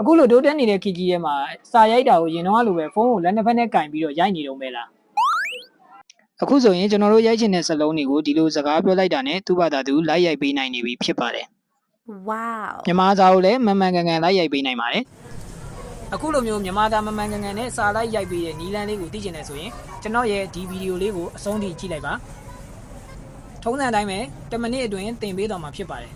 အခုလိုတိုးတက်နေတဲ့ခီကြီးထဲမှာစာရိုက်တာကိုရင်တော့လိုပဲဖုန်းကိုလက်နှစ်ဖက်နဲ့ကင်ပြီးတော့ရိုက်နေတော့မဲလားအခုဆိုရင်ကျွန်တော်တို့ရိုက်ချင်တဲ့စလုံးတွေကိုဒီလိုစကားပြောလိုက်တာနဲ့သူ့ဘာသာသူလိုက်ရိုက်ပေးနိုင်နေပြီဖြစ်ပါတယ် Wow. မြန်မာစာကိုလည်းမန်မှန်ကန်ကန်လိုက်ရိုက်ပေးနိုင်ပါတယ်အခုလိုမျိုးမြန်မာသားမန်မှန်ကန်ကန်နဲ့စာလိုက်ရိုက်ပေးတဲ့နီလန်းလေးကိုသိချင်တယ်ဆိုရင်ကျွန်တော်ရဲ့ဒီဗီဒီယိုလေးကိုအဆုံးထိကြည့်လိုက်ပါထုံးစံအတိုင်းပဲ10မိနစ်အတွင်းသင်ပေးတော့မှာဖြစ်ပါတယ်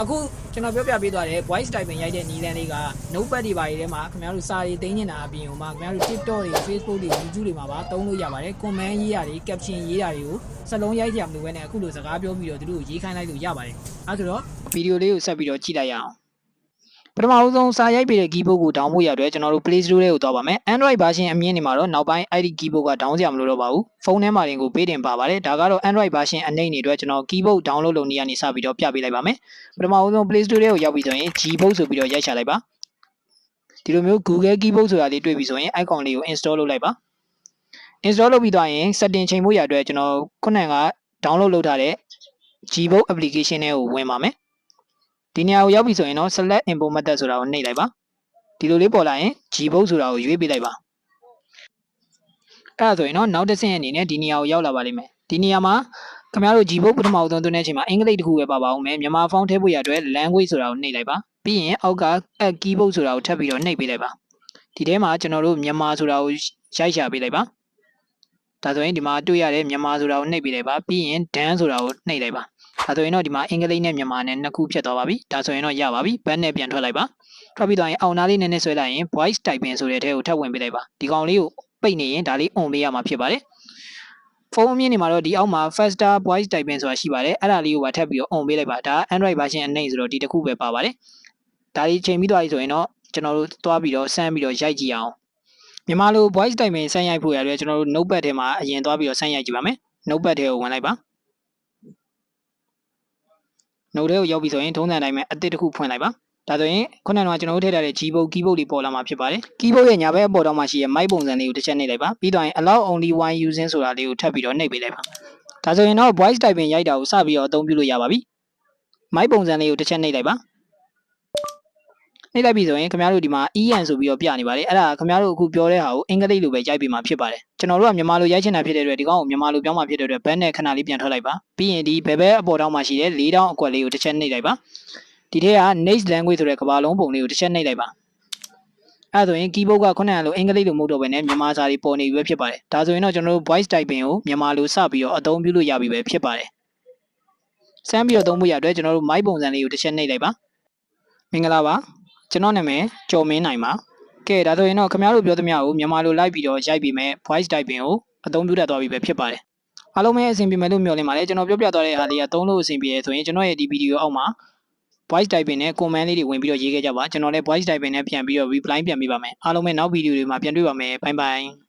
အခုကျွန်တော်ပြောပြပေးသွားတဲ့ voice typing ရိုက်တဲ့နီလန်းလေးက notepad တွေပါတွေထဲမှာခင်ဗျားတို့စာတွေတင်နေတာအပြင်ဟိုမှာခင်ဗျားတို့ TikTok တွေ Facebook တွေ YouTube တွေမှာပါသုံးလို့ရပါတယ် comment ရေးတာတွေ caption ရေးတာတွေကိုစလုံးရိုက်ကြမလို့ပဲနဲ့အခုလိုစကားပြောပြီးတော့သူတို့ကိုရေးခိုင်းလိုက်လို့ရပါတယ်အဲဆိုတော့ဗီဒီယိုလေးကိုဆက်ပြီးတော့ကြည့်လိုက်ရအောင် ပထမဦးဆုံးစာရိုက်ပေးတဲ့ keyboard ကို down ဖို့ရအတွက်ကျွန်တော်တို့ Play Store ထဲကိုသွားပါမယ် Android version အမြင့်နေမှာတော့နောက်ပိုင်း ID keyboard က down စရာမလိုတော့ပါဘူးဖုန်းထဲမှာတင်ကိုပေးတင်ပါပါတယ်ဒါကတော့ Android version အနှိမ့်နေအတွက်ကျွန်တော် keyboard download လုပ်နေရနေစပြီးတော့ပြပေးလိုက်ပါမယ်ပထမဦးဆုံး Play Store ထဲကိုရောက်ပြီဆိုရင် Gboard ဆိုပြီးတော့ရိုက်ချလိုက်ပါဒီလိုမျိုး Google keyboard ဆိုတာလေးတွေ့ပြီဆိုရင် icon လေးကို install လုပ်လိုက်ပါ install လုပ်ပြီးသွားရင် setting ချိန်ဖို့ရအတွက်ကျွန်တော်ခုနက download လုပ်ထားတဲ့ Gboard application ထဲကိုဝင်ပါမယ် ဒီနေရာကိုရောက်ပြီဆိုရင်တော့ select import method ဆိုတာကိုနှိပ်လိုက်ပါဒီလိုလေးပေါ်လာရင် Gboard ဆိုတာကိုရွေးပေးလိုက်ပါအဲ့ဒါဆိုရင်တော့နောက်တစ်ဆင့်အနေနဲ့ဒီနေရာကိုရောက်လာပါလိမ့်မယ်ဒီနေရာမှာခင်ဗျားတို့ Gboard ပထမဦးဆုံးသွင်းတဲ့အချိန်မှာအင်္ဂလိပ်တစ်ခုပဲပါပါအောင်မယ်မြန်မာဖုန်းထည့်ဖို့ရအတွက် language ဆိုတာကိုနှိပ်လိုက်ပါပြီးရင်အောက်က add keyboard ဆိုတာကိုထပ်ပြီးတော့နှိပ်ပေးလိုက်ပါဒီထဲမှာကျွန်တော်တို့မြန်မာဆိုတာကိုရိုက်ရှာပေးလိုက်ပါဒါဆိုရင်ဒီမှာတွေ့ရတဲ့မြန်မာဆိုတာကိုနှိပ်ပေးလိုက်ပါပြီးရင် dan ဆိုတာကိုနှိပ်လိုက်ပါ ဒါဆိုရင်တော့ဒီမှာအင်္ဂလိပ်နဲ့မြန်မာနဲ့နှစ်ခုဖြစ်သွားပါပြီဒါဆိုရင်တော့ရပါပြီဘတ်နဲ့ပြန်ထွက်လိုက်ပါထွက်ပြီးသွားရင်အောင်နာလေးနည်းနည်းဆွဲလိုက်ရင် voice typing ဆိုတဲ့အထဲကိုထပ်ဝင်ပေးလိုက်ပါဒီကောင်လေးကိုပိတ်နေရင်ဒါလေး on ပေးရမှာဖြစ်ပါတယ်ဖုန်းအမြင့်နေမှာတော့ဒီအောက်မှာ faster voice typing ဆိုတာရှိပါတယ်အဲ့ဒါလေးကိုပါထပ်ပြီးတော့ on ပေးလိုက်ပါဒါ Android version အနှိမ့်ဆိုတော့ဒီတစ်ခုပဲပါပါတယ်ဒါလေးချိန်ပြီးသွားပြီဆိုရင်တော့ကျွန်တော်တို့သွားပြီးတော့ဆန်းပြီးတော့ရိုက်ကြည့်အောင်မြန်မာလို voice typing ဆန်းရိုက်ဖို့ရတယ်ကျွန်တော်တို့ notepad ထဲမှာအရင်သွားပြီးတော့ဆန်းရိုက်ကြည့်ပါမယ် notepad ထဲကိုဝင်လိုက်ပါ note ထဲကိုရောက်ပြီဆိုရင်ထုံးစံတိုင်းပဲအသစ်တစ်ခုဖွင့်လိုက်ပါဒါဆိုရင်ခုနကကျွန်တော်တို့ထည့်ထားတဲ့ keyboard keyboard တွေပေါ်လာမှာဖြစ်ပါတယ် keyboard ရဲ့ညာဘက်အပေါ်တော့မှရှိရဲ့ mic ပုံစံလေးကိုတစ်ချက်နှိပ်လိုက်ပါပြီးတော့ရင် allow only one using ဆိုတာလေးကိုထပ်ပြီးတော့နှိပ်ပေးလိုက်ပါဒါဆိုရင်တော့ voice typing ရိုက်တာကိုစပြီးတော့အသုံးပြုလို့ရပါပြီ mic ပုံစံလေးကိုတစ်ချက်နှိပ်လိုက်ပါ နှိပ်လိုက်ပြီဆိုရင်ခင်ဗျားတို့ဒီမှာ EN ဆိုပြီးတော့ပြနေပါတယ်အဲ့ဒါခင်ဗျားတို့အခုပြောတဲ့ဟာကိုအင်္ဂလိပ်လိုပဲရိုက်ပေးမှာဖြစ်ပါတယ်ကျွန်တော်တို့ကမြန်မာလိုရိုက်ချင်တာဖြစ်တဲ့အတွက်ဒီကောင်ကိုမြန်မာလိုပြောင်းမှာဖြစ်တဲ့အတွက်ဘက်နဲ့ခဏလေးပြန်ထွက်လိုက်ပါပြီးရင်ဒီဘယ်ဘက်အပေါ်တောင်းမှာရှိတဲ့၄တောင်းအကွက်လေးကိုတစ်ချက်နှိပ်လိုက်ပါဒီထဲက next language ဆိုတဲ့ကမ္ဘာလုံးပုံလေးကိုတစ်ချက်နှိပ်လိုက်ပါအဲ့ဒါဆိုရင် keyboard ကခုနကလိုအင်္ဂလိပ်လိုမဟုတ်တော့ဘဲနဲ့မြန်မာစာတွေပေါ်နေပြီပဲဖြစ်ပါတယ်ဒါဆိုရင်တော့ကျွန်တော်တို့ voice typing ကိုမြန်မာလိုစပြီးတော့အသုံးပြုလို့ရပြီပဲဖြစ်ပါတယ်စမ်းပြီးတော့သုံးဖို့ရအတွက်ကျွန်တော်တို့ mic ပုံစံလေးကိုတစ်ချက်နှိပ်လိုက်ပါမင်္ဂလာပါ ကျွန်တော်နာမည်ကျော်မင်းနိုင်ပါကဲဒါဆိုရင်တော့ခင်ဗျားတို့ပြောသမျှကိုမြန်မာလိုလိုက်ပြီးတော့ရိုက်ပြီးမဲ့ voice typing ကိုအသုံးပြုတတ်သွားပြီပဲဖြစ်ပါတယ်အားလုံးပဲအဆင်ပြေမယ်လို့မျှော်လင့်ပါတယ်ကျွန်တော်ပြောပြသွားတဲ့ဟာလေးကသုံးလို့အဆင်ပြေရဆိုရင်ကျွန်တော်ရဲ့ဒီဗီဒီယိုအောက်မှာ voice typing နဲ့ comment လေးတွေဝင်ပြီးတော့ရေးခဲ့ကြပါကျွန်တော်လည်း voice typing နဲ့ပြန်ပြီးတော့ reply ပြန်ပေးပါမယ်အားလုံးပဲနောက်ဗီဒီယိုတွေမှာပြန်တွေ့ပါမယ် bye bye